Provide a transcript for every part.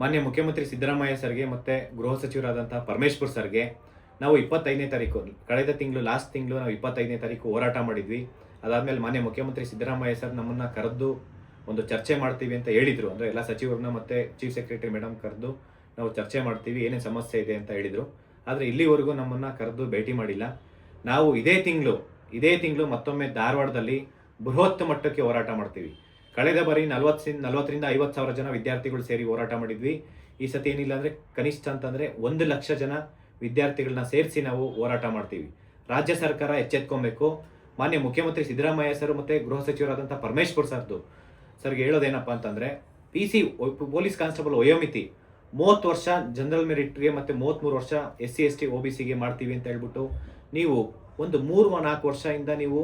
ಮಾನ್ಯ ಮುಖ್ಯಮಂತ್ರಿ ಸಿದ್ದರಾಮಯ್ಯ ಸರ್ಗೆ ಮತ್ತೆ ಗೃಹ ಸಚಿವರಾದಂತಹ ಪರಮೇಶ್ವರ್ ಸರ್ಗೆ ನಾವು ಇಪ್ಪತ್ತೈದನೇ ತಾರೀಕು, ಕಳೆದ ತಿಂಗಳು, ಲಾಸ್ಟ್ ತಿಂಗಳು ನಾವು ಇಪ್ಪತ್ತೈದನೇ ತಾರೀಕು ಹೋರಾಟ ಮಾಡಿದ್ವಿ. ಅದಾದಮೇಲೆ ಮಾನ್ಯ ಮುಖ್ಯಮಂತ್ರಿ ಸಿದ್ದರಾಮಯ್ಯ ಸರ್ ನಮ್ಮನ್ನ ಕರೆದು ಒಂದು ಚರ್ಚೆ ಮಾಡ್ತೀವಿ ಅಂತ ಹೇಳಿದ್ರು. ಅಂದ್ರೆ ಎಲ್ಲ ಸಚಿವರನ್ನ ಮತ್ತೆ ಚೀಫ್ ಸೆಕ್ರೆಟರಿ ಮೇಡಮ್ ಕರೆದು ನಾವು ಚರ್ಚೆ ಮಾಡ್ತೀವಿ, ಏನೇನು ಸಮಸ್ಯೆ ಇದೆ ಅಂತ ಹೇಳಿದ್ರು. ಆದರೆ ಇಲ್ಲಿವರೆಗೂ ನಮ್ಮನ್ನ ಕರೆದು ಭೇಟಿ ಮಾಡಿಲ್ಲ. ನಾವು ಇದೇ ತಿಂಗಳು ಇದೇ ತಿಂಗಳು ಮತ್ತೊಮ್ಮೆ ಧಾರವಾಡದಲ್ಲಿ ಬೃಹತ್ ಮಟ್ಟಕ್ಕೆ ಹೋರಾಟ ಮಾಡ್ತೀವಿ. ಕಳೆದ ಬಾರಿ ನಲ್ವತ್ತು ನಲ್ವತ್ತರಿಂದ ಐವತ್ತು ಸಾವಿರ ಜನ ವಿದ್ಯಾರ್ಥಿಗಳು ಸೇರಿ ಹೋರಾಟ ಮಾಡಿದ್ವಿ. ಈ ಸತಿ ಏನಿಲ್ಲ ಅಂದ್ರೆ ಕನಿಷ್ಠ ಅಂತಂದರೆ ಒಂದು ಲಕ್ಷ ಜನ ವಿದ್ಯಾರ್ಥಿಗಳನ್ನ ಸೇರಿಸಿ ನಾವು ಹೋರಾಟ ಮಾಡ್ತೀವಿ. ರಾಜ್ಯ ಸರ್ಕಾರ ಎಚ್ಚೆತ್ಕೊಬೇಕು. ಮಾನ್ಯ ಮುಖ್ಯಮಂತ್ರಿ ಸಿದ್ದರಾಮಯ್ಯ ಸರ್ ಮತ್ತೆ ಗೃಹ ಸಚಿವರಾದಂಥ ಪರಮೇಶ್ವರ್ ಸರ್ದು ಸರ್ಗೆ ಹೇಳೋದೇನಪ್ಪ ಅಂತಂದ್ರೆ ಪಿ ಸಿ ಪೊಲೀಸ್ ಕಾನ್ಸ್ಟೇಬಲ್ ವಯೋಮಿತಿ ಮೂವತ್ತು ವರ್ಷ ಜನರಲ್ ಮೆರಿಟ್ಗೆ ಮತ್ತೆ ಮೂವತ್ತ್ಮೂರು ವರ್ಷ S C, S T O B ಸಿಗೆ ಮಾಡ್ತೀವಿ ಅಂತ ಹೇಳ್ಬಿಟ್ಟು ನೀವು ಒಂದು ಮೂರು, ನಾಲ್ಕು ವರ್ಷದಿಂದ ನೀವು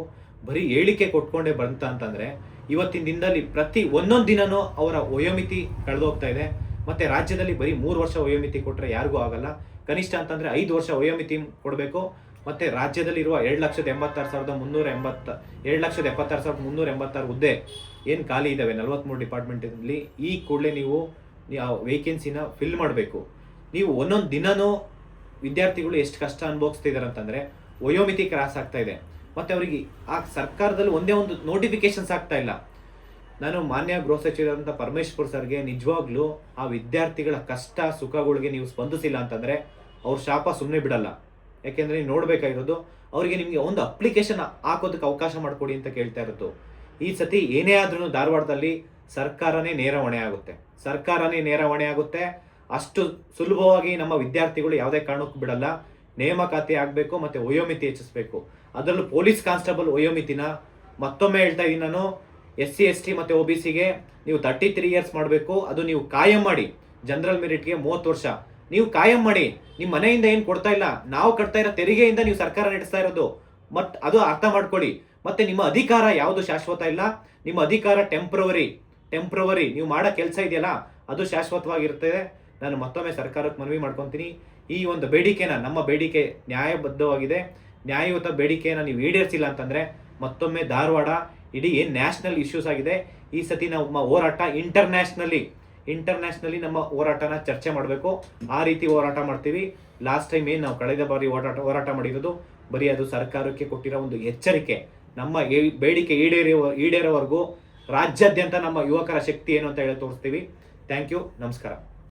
ಬರೀ ಹೇಳಿಕೆ ಕೊಟ್ಕೊಂಡೇ ಬಂತ ಅಂತಂದ್ರೆ ಇವತ್ತಿನ ದಿನದಲ್ಲಿ ಪ್ರತಿ ಒಂದೊಂದು ದಿನನೂ ಅವರ ವಯೋಮಿತಿ ಕಳೆದೋಗ್ತಾ ಇದೆ. ಮತ್ತೆ ರಾಜ್ಯದಲ್ಲಿ ಬರೀ ಮೂರು ವರ್ಷ ವಯೋಮಿತಿ ಕೊಟ್ಟರೆ ಯಾರಿಗೂ ಆಗಲ್ಲ. ಕನಿಷ್ಠ ಅಂತಂದ್ರೆ ಐದು ವರ್ಷ ವಯೋಮಿತಿ ಕೊಡಬೇಕು. ಮತ್ತೆ ರಾಜ್ಯದಲ್ಲಿರುವ ಎರಡು ಲಕ್ಷದ ಎಂಬತ್ತಾರು ಸಾವಿರದ ಮುನ್ನೂರ ಎಂಬತ್ತ, ಎರಡು ಲಕ್ಷದ ಎಪ್ಪತ್ತಾರು ಸಾವಿರದ ಮುನ್ನೂರ ಎಂಬತ್ತಾರು ಹುದ್ದೆ ಏನು ಖಾಲಿ ಇದ್ದಾವೆ ನಲವತ್ಮೂರು ಡಿಪಾರ್ಟ್ಮೆಂಟಲ್ಲಿ ಈ ಕೂಡಲೇ ನೀವು ಆ ವೇಕೆನ್ಸಿನ ಫಿಲ್ ಮಾಡಬೇಕು. ನೀವು ಒಂದೊಂದು ದಿನನೂ ವಿದ್ಯಾರ್ಥಿಗಳು ಎಷ್ಟು ಕಷ್ಟ ಅನುಭವಿಸ್ತಿದ್ದಾರೆ ಅಂತಂದ್ರೆ ವಯೋಮಿತಿ ಕ್ರಾಸ್ ಆಗ್ತಾ ಇದೆ. ಮತ್ತೆ ಅವರಿಗೆ ಆ ಸರ್ಕಾರದಲ್ಲಿ ಒಂದೇ ಒಂದು ನೋಟಿಫಿಕೇಶನ್ಸ್ ಆಗ್ತಾ ಇಲ್ಲ. ನಾನು ಮಾನ್ಯ ಗೃಹ ಸಚಿವರಾದಂಥ ಪರಮೇಶ್ವರ್ ಸರ್ಗೆ ನಿಜವಾಗ್ಲೂ ಆ ವಿದ್ಯಾರ್ಥಿಗಳ ಕಷ್ಟ, ಸುಖಗಳಿಗೆ ನೀವು ಸ್ಪಂದಿಸಿಲ್ಲ ಅಂತಂದ್ರೆ ಅವ್ರ ಶಾಪ ಸುಮ್ಮನೆ ಬಿಡಲ್ಲ. ಯಾಕೆಂದ್ರೆ ನೀವು ನೋಡ್ಬೇಕಾಗಿರೋದು ಅವರಿಗೆ ನಿಮಗೆ ಒಂದು ಅಪ್ಲಿಕೇಶನ್ ಹಾಕೋದಕ್ಕೆ ಅವಕಾಶ ಮಾಡಿಕೊಡಿ ಅಂತ ಕೇಳ್ತಾ ಇರೋದು. ಈ ಸತಿ ಏನೇ ಆದ್ರೂ ಧಾರವಾಡದಲ್ಲಿ ಸರ್ಕಾರನೇ ನೇರ ಹೊಣೆ ಆಗುತ್ತೆ. ಸರ್ಕಾರನೇ ನೇರ ಹೊಣೆ ಆಗುತ್ತೆ. ಅಷ್ಟು ಸುಲಭವಾಗಿ ನಮ್ಮ ವಿದ್ಯಾರ್ಥಿಗಳು ಯಾವುದೇ ಕಾರಣಕ್ಕೂ ಬಿಡಲ್ಲ. ನೇಮಕಾತಿ ಆಗಬೇಕು ಮತ್ತೆ ವಯೋಮಿತಿ ಹೆಚ್ಚಿಸಬೇಕು. ಅದರಲ್ಲೂ ಪೊಲೀಸ್ ಕಾನ್ಸ್ಟೇಬಲ್ ವಯೋಮಿತಿನ ಮತ್ತೊಮ್ಮೆ ಹೇಳ್ತಾ ಇದ್ದೀನಿ ನಾನು, ಎಸ್ ಸಿ, ಎಸ್ ಟಿ ಮತ್ತೆ ಒ ಬಿ ಸಿಗೆ ನೀವು ತರ್ಟಿ ತ್ರೀ ಇಯರ್ಸ್ ಮಾಡಬೇಕು, ಅದು ನೀವು ಕಾಯಂ ಮಾಡಿ. ಜನರಲ್ ಮೆರಿಟ್ಗೆ ಮೂವತ್ತು ವರ್ಷ. ನೀವು ಕಾಯಂ ಮಾಡಿ. ನಿಮ್ಮ ಮನೆಯಿಂದ ಏನು ಕೊಡ್ತಾ ಇಲ್ಲ? ನಾವು ಕಟ್ತಾ ಇರೋ ತೆರಿಗೆಯಿಂದ ನೀವು ಸರ್ಕಾರ ನಡೆಸ್ತಾ ಇರೋದು. ಮತ್ತು ಅದು ಅರ್ಥ ಮಾಡ್ಕೊಳ್ಳಿ. ಮತ್ತೆ ನಿಮ್ಮ ಅಧಿಕಾರ ಯಾವುದು ಶಾಶ್ವತ ಇಲ್ಲ? ನಿಮ್ಮ ಅಧಿಕಾರ ಟೆಂಪ್ರವರಿ ಟೆಂಪ್ರವರಿ ನೀವು ಮಾಡೋ ಕೆಲಸ ಇದೆಯಲ್ಲ, ಅದು ಶಾಶ್ವತವಾಗಿರ್ತದೆ ನಾನು ಮತ್ತೊಮ್ಮೆ ಸರ್ಕಾರಕ್ಕೆ ಮನವಿ ಮಾಡ್ಕೊತೀನಿ. ಈ ಒಂದು ಬೇಡಿಕೆನ ನಮ್ಮ ಬೇಡಿಕೆ ನ್ಯಾಯಬದ್ಧವಾಗಿದೆ. ನ್ಯಾಯಯುತ ಬೇಡಿಕೆಯನ್ನು ನೀವು ಈಡೇರಿಸಿಲ್ಲ ಅಂತಂದ್ರೆ ಮತ್ತೊಮ್ಮೆ ಧಾರವಾಡ ಇಡೀ ಏನು ನ್ಯಾಷನಲ್ ಇಶ್ಯೂಸ್ ಆಗಿದೆ. ಈ ಸತಿ ನಮ್ಮ ಹೋರಾಟ ಇಂಟರ್ನ್ಯಾಷನಲಿ ಇಂಟರ್ನ್ಯಾಷನಲಿ ನಮ್ಮ ಹೋರಾಟನ ಚರ್ಚೆ ಮಾಡಬೇಕು. ಆ ರೀತಿ ಹೋರಾಟ ಮಾಡ್ತೀವಿ. ಲಾಸ್ಟ್ ಟೈಮ್ ಏನು ನಾವು ಕಳೆದ ಬಾರಿ ಹೋರಾಟ ಹೋರಾಟ ಮಾಡಿರೋದು, ಬರೀ ಅದು ಸರ್ಕಾರಕ್ಕೆ ಕೊಟ್ಟಿರೋ ಒಂದು ಎಚ್ಚರಿಕೆ. ನಮ್ಮ ಬೇಡಿಕೆ ಈಡೇರಿಯುವ ಈಡೇರೋವರೆಗೂ ರಾಜ್ಯಾದ್ಯಂತ ನಮ್ಮ ಯುವಕರ ಶಕ್ತಿ ಏನು ಅಂತ ಹೇಳಿ ತೋರಿಸ್ತೀವಿ. ಥ್ಯಾಂಕ್ ಯು ನಮಸ್ಕಾರ.